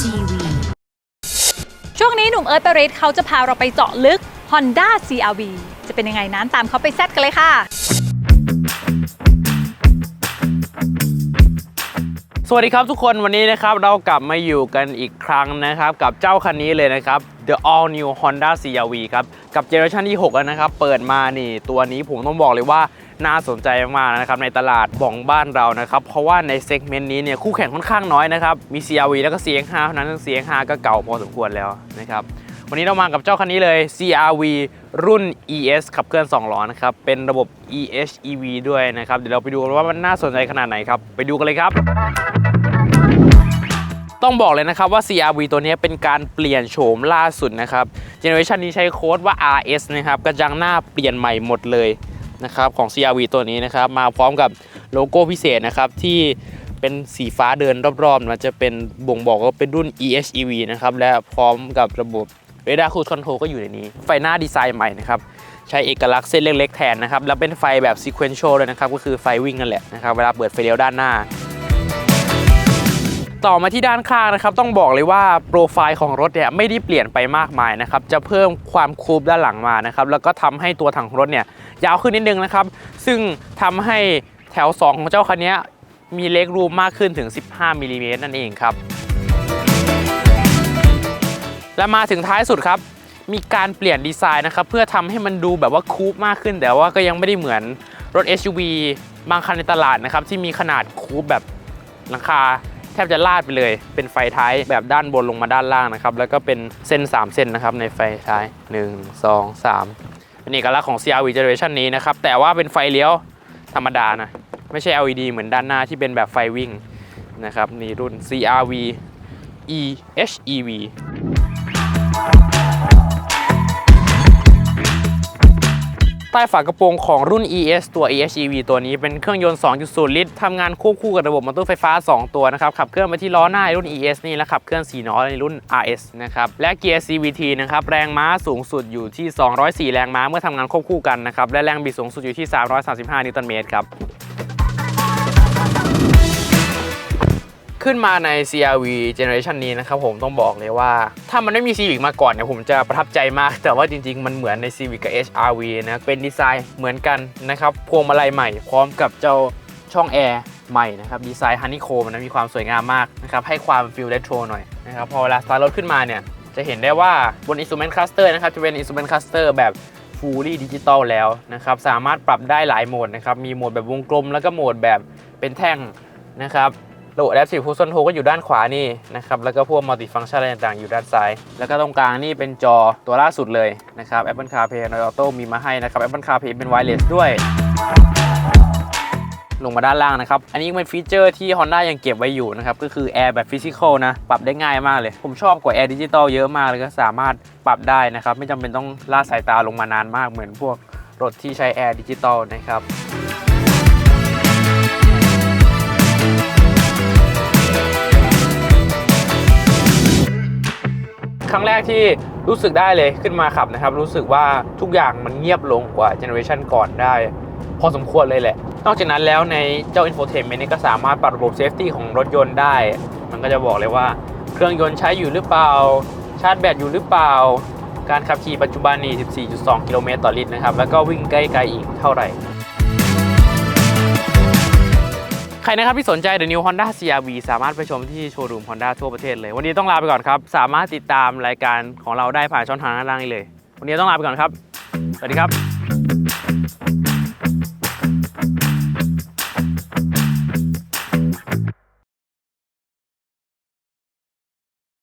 TV ช่วงนี้หนุ่มเอิร์ธปริศเขาจะพาเราไปเจาะลึก Honda CRV จะเป็นยังไงนั้นตามเขาไปแซดกันเลยค่ะ สวัสดีครับทุกคนวันนี้นะครับเรากลับมาอยู่กันอีกครั้งนะครับ กับเจ้าคันนี้เลยนะครับ The All New Honda CRV ครับ กับเจเนอเรชันที่ 6 แล้วนะครับ เปิดมานี่ตัวนี้ผมต้องบอกเลยว่าน่าสนใจมากนะครับในตลาดบ่องบ้านเรานะครับ เพราะว่าในเซกเมนต์นี้เนี่ยคู่แข่งค่อนข้างน้อยนะครับ มี CRV แล้วก็ CX5 เท่านั้นซึ่ง CX5 ก็เก่าพอสมควรแล้วนะครับวันนี้เรามากับเจ้าคันนี้เลย CRV รุ่น ES ขับเคลื่อน 2 ล้อนะครับ เป็นระบบ EHEV ด้วยนะครับ เดี๋ยวเราไปดูกันว่ามันน่าสนใจขนาดไหนครับ ไปดูกันเลยครับ ต้องบอกเลยนะครับว่า CRV ตัวนี้เป็นการเปลี่ยนโฉมล่าสุดนะครับเจเนอเรชันนี้ใช้โค้ดว่า RS นะครับกระจังหน้าเปลี่ยนใหม่หมดเลยนะครับของ CRV ตัวนี้นะครับมาพร้อมกับโลโก้พิเศษนะครับที่เป็นสีฟ้าเดินรอบๆมันจะเป็นบ่งบอกว่าเป็นรุ่น EHEV นะครับและพร้อมกับระบบ Radar Cruise Control ก็อยู่ในนี้ ไฟหน้าดีไซน์ใหม่นะครับใช้เอกลักษณ์เส้นเล็กๆแทนนะครับแล้วเป็นไฟแบบ sequential เลยนะครับก็คือไฟวิ่งนั่นแหละนะครับเวลาเปิดไฟเลี้ยวด้านหน้า ต่อมาที่ด้านข้างนะครับ ต้องบอกเลยว่าโปรไฟล์ของรถเนี่ยไม่ได้เปลี่ยนไปมากมายนะครับ จะเพิ่มความคูบด้านหลังมานะครับ แล้วก็ทำให้ตัวถังรถเนี่ยยาวขึ้นนิดนึงนะครับ ซึ่งทำให้แถว 2 ของเจ้าคันนี้มีเล็กรูมมากขึ้นถึง 15มิลลิเมตรนั่นเองครับ และมาถึงท้ายสุดครับ มีการเปลี่ยนดีไซน์นะครับ เพื่อทำให้มันดูแบบว่าคูปมากขึ้น แต่ว่าก็ยังไม่ได้เหมือนรถ SUV บางคันในตลาดนะครับ ที่มีขนาดคูปแบบหลังคา ทบจะลาดไปเลย เป็นไฟท้ายแบบด้านบนลงมาด้านล่างนะครับ แล้วก็เป็นเส้น 3 เส้นนะครับในไฟท้าย 1 2 3 เป็นเอกลักษณ์ของ CRV Generation นี้นะครับ แต่ว่าเป็นไฟเลี้ยวธรรมดานะ ไม่ใช่ LED เหมือนด้านหน้าที่เป็นแบบไฟวิ่งนะครับนี่รุ่น CRV EHEV ใต้ฝากระโปรงของรุ่น ES ตัว EHEV ตัวนี้เป็นเครื่องยนต์ 2.0 ลิตรทำงานควบคู่กับระบบมอเตอร์ไฟฟ้า 2 ตัวนะครับ ขับเคลื่อนไปที่ล้อหน้ารุ่น ES นี่และขับเคลื่อน4ล้อในรุ่น RS นะครับ และเกียร์ CVT นะครับ แรงม้าสูงสุดอยู่ที่ 204 แรงม้าเมื่อทำงานควบคู่กันนะครับ และแรงบิดสูงสุดอยู่ที่ 335 นิวตันเมตรครับ ขึ้นมาใน CRV Generation นี้นะครับผมต้องบอกเลยว่า ถ้ามันไม่มี Civic มาก่อนเนี่ยผมจะประทับใจมาก แต่ว่าจริง ๆ มันเหมือนใน Civic กับ HRV นะเป็นดีไซน์เหมือนกันนะครับพวงมาลัยใหม่พร้อมกับเจ้าช่องแอร์ใหม่นะครับดีไซน์ฮันนี่โคมนะมีความสวยงามมากนะครับให้ความฟิลเรโทรหน่อยนะครับพอเวลาสตาร์ทรถขึ้นมาเนี่ยจะเห็นได้ว่าบน Instrument Cluster นะครับจะเป็น Instrument Cluster แบบ Fully Digital แล้วนะครับสามารถปรับได้หลายโหมดนะครับมีโหมดแบบวงกลมแล้วก็โหมดแบบเป็นแท่งนะครับ ระบบ Adaptive Cruise Control ก็อยู่ด้านขวานี่นะครับแล้วก็พวก Multi Function อะไรต่างๆ อยู่ด้านซ้าย แล้วก็ตรงกลางนี่เป็นจอตัวล่าสุดเลยนะครับ Apple CarPlay Android Auto มีมาให้นะครับ Apple CarPlay เป็น Wireless ด้วยลงมาด้านล่างนะครับ อันนี้เป็นฟีเจอร์ที่ Honda ยังเก็บไว้อยู่นะครับ ก็คือแอร์แบบฟิสิกอลนะ ปรับได้ง่ายมากเลย ผมชอบกว่าแอร์ดิจิตอลเยอะมากเลยก็สามารถปรับได้นะครับ ไม่จำเป็นต้องล่าสายตาลงมานานมากเหมือนพวกรถที่ใช้แอร์ดิจิตอลนะครับ ครั้งแรกที่รู้สึกได้เลยขึ้นมาขับนะครับ รู้สึกว่าทุกอย่างมันเงียบลงกว่าเจเนอเรชันก่อนได้ พอสมควรเลยแหละ นอกจากนั้นแล้วในเจ้า Infotainment นี่ก็สามารถปรับระบบ Safety ของรถยนต์ได้ มันก็จะบอกเลยว่าเครื่องยนต์ใช้อยู่หรือเปล่า ชาร์จแบตอยู่หรือเปล่า การขับขี่ปัจจุบันนี่ 14.2 กิโลเมตรต่อลิตรนะครับ แล้วก็วิ่งใกล้ๆอีกเท่าไหร่ ใครนะครับที่สนใจ The New Honda CRV สามารถไปชมที่โชว์รูม Honda ทั่วประเทศเลย วันนี้ต้องลาไปก่อนครับ สามารถติดตามรายการของเราได้ผ่านช่องทางด้านล่างนี้เลย วันนี้ต้องลาไปก่อนครับ สวัสดีครับ